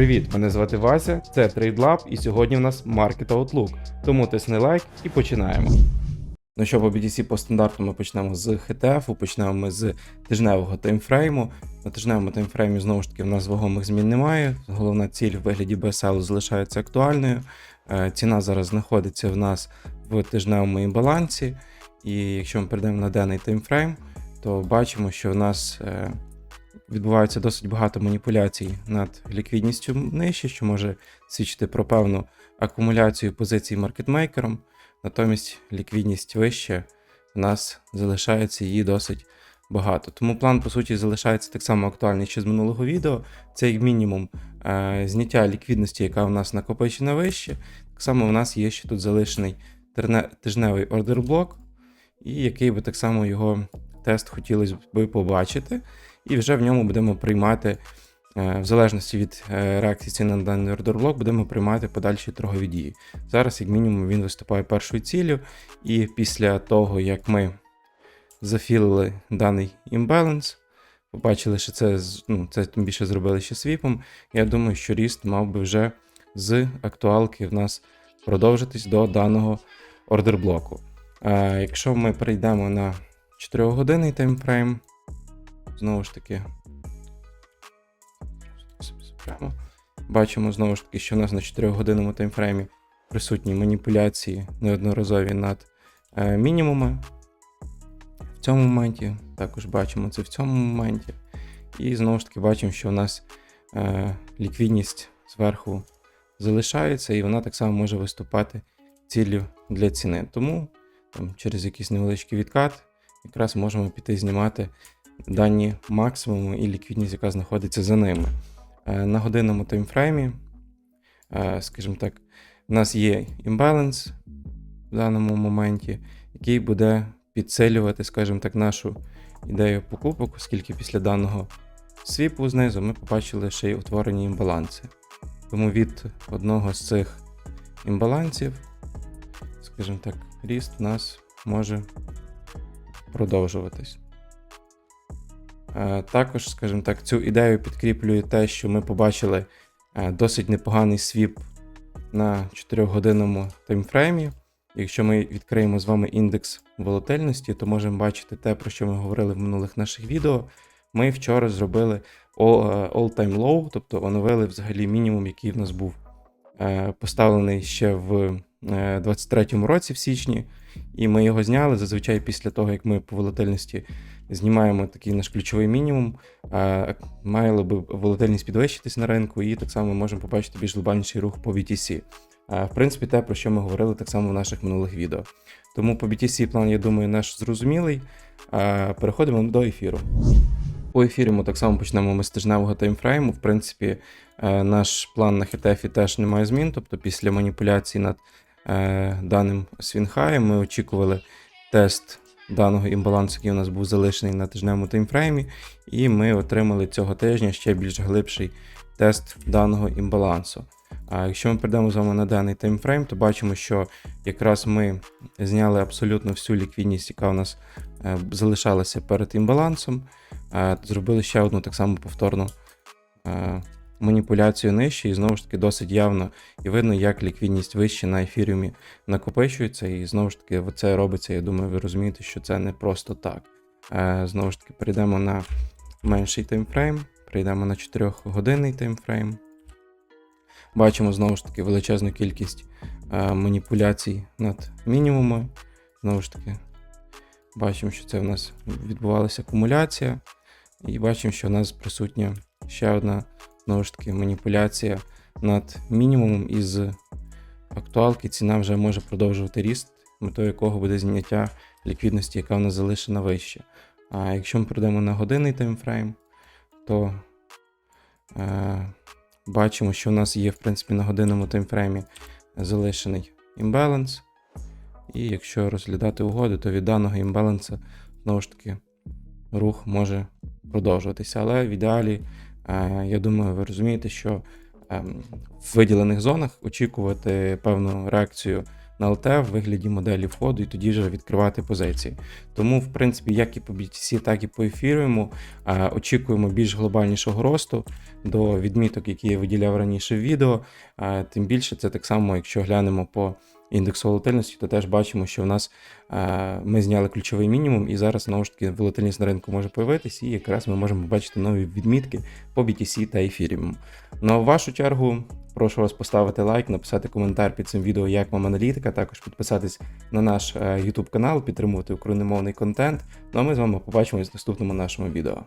Привіт, мене звати Вася, це TradeLab і сьогодні в нас Market Outlook. Тому тисни лайк і починаємо. Ну що, по BTC по стандарту ми почнемо з HTF, почнемо ми з тижневого таймфрейму. На тижневому таймфреймі знову ж таки в нас вагомих змін немає. Головна ціль в вигляді BSL залишається актуальною. Е, Ціна зараз знаходиться в нас в тижневому імбалансі. І якщо ми перейдемо на денний таймфрейм, то бачимо, що в нас е, відбувається досить багато маніпуляцій над ліквідністю нижче, що може свідчити про певну акумуляцію позицій маркетмейкером. Натомість ліквідність вище, в нас залишається її досить багато. Тому план, по суті, залишається так само актуальний ще з минулого відео. Це як мінімум е, зняття ліквідності, яка в нас накопичена вище. Так само в нас є ще тут залишений тижневий ордерблок, і який би так само його тест хотілося б побачити. І вже в ньому будемо приймати, е, в залежності від е, реакції ціни на даний ордерблок, будемо приймати подальші торгові дії. Зараз, як мінімум, він виступає першою ціллю, і після того, як ми зафілили даний імбаланс, побачили, що це, ну, це тим більше зробили ще свіпом. Я думаю, що ріст мав би вже з актуалки в нас продовжитись до даного ордерблоку. Е, якщо ми перейдемо на 4-годинний таймфрейм, знову ж таки, прямо бачимо знову ж таки, що у нас на 4-годинному таймфреймі присутні маніпуляції неодноразові над е, мінімуми. В цьому моменті також бачимо це в цьому моменті. І знову ж таки бачимо, що у нас е, ліквідність зверху залишається, і вона так само може виступати ціллю для ціни. Тому там, через якийсь невеличкий відкат якраз можемо піти знімати дані максимуму і ліквідність, яка знаходиться за ними. Е, На годинному таймфреймі, е, скажімо так, у нас є імбаланс в даному моменті, який буде підсилювати, скажімо так, нашу ідею покупок, оскільки після даного свіпу знизу ми побачили ще й утворені імбаланси. Тому від одного з цих імбалансів, скажімо так, ріст у нас може продовжуватись. Е, Також, скажімо так, цю ідею підкріплює те, що ми побачили е, досить непоганий свіп на 4-годинному таймфреймі. Якщо ми відкриємо з вами індекс волатильності, то можемо бачити те, про що ми говорили в минулих наших відео. Ми вчора зробили е, all-time low, тобто оновили взагалі мінімум, який в нас був поставлений ще в 23-му році в січні, і ми його зняли зазвичай після того, як ми по волатильності знімаємо такий наш ключовий мінімум, е, би волатильність підвищитись на ринку, і так само ми можемо побачити більш глобальніший рух по BTC. Е, В принципі, те, про що ми говорили так само в наших минулих відео. Тому по BTC план, я думаю, наш зрозумілий. Е, Переходимо до ефіру. По ефірі ми так само почнемо ми з тижневого таймфрейму. В принципі, е, наш план на хетефі теж не має змін. Тобто, після маніпуляцій над е, даним свінхаєм ми очікували тест даного імбалансу, який у нас був залишений на тижневому таймфреймі, і ми отримали цього тижня ще більш глибший тест даного імбалансу. А якщо ми перейдемо з вами на даний таймфрейм, то бачимо, що якраз ми зняли абсолютно всю ліквідність, яка у нас е, залишалася перед імбалансом. Е, Зробили ще одну так само повторну е, маніпуляцію нижче, і знову ж таки досить явно і видно, як ліквідність вище на ефіріумі накопичується. І знову ж таки, це робиться. Я думаю, ви розумієте, що це не просто так. Е, Знову ж таки, перейдемо на менший таймфрейм, перейдемо на 4-годинний таймфрейм. Бачимо знову ж таки величезну кількість е, маніпуляцій над мінімумами. Знову ж таки, бачимо, що це в нас відбувалася акумуляція. І бачимо, що в нас присутня ще одна знову ж таки маніпуляція над мінімумом із актуалки. Ціна вже може продовжувати ріст, метою якого буде зняття ліквідності, яка в нас залишена вище. А якщо ми прийдемо на годинний таймфрейм, то е, бачимо, що у нас є, в принципі, на годинному таймфреймі залишений імбаланс. І якщо розглядати угоди, то від даного імбаланса знову ж таки рух може продовжуватися. Але в ідеалі, я думаю, ви розумієте, що ем, в виділених зонах очікувати певну реакцію на ЛТ в вигляді моделі входу і тоді вже відкривати позиції. Тому, в принципі, як і по BTC, так і по ефіріуму е, очікуємо більш глобальнішого росту до відміток, які я виділяв раніше в відео. Е, Тим більше це так само, якщо глянемо по індексу волатильності, то теж бачимо, що в нас е, ми зняли ключовий мінімум, і зараз знову ж таки волатильність на ринку може появитися, і якраз ми можемо побачити нові відмітки по BTC та ефіріуму. Ну а в вашу чергу. Прошу вас поставити лайк, написати коментар під цим відео, як вам аналітика, також підписатись на наш е, YouTube канал, підтримувати україномовний контент. Ну а ми з вами побачимось в наступному нашому відео.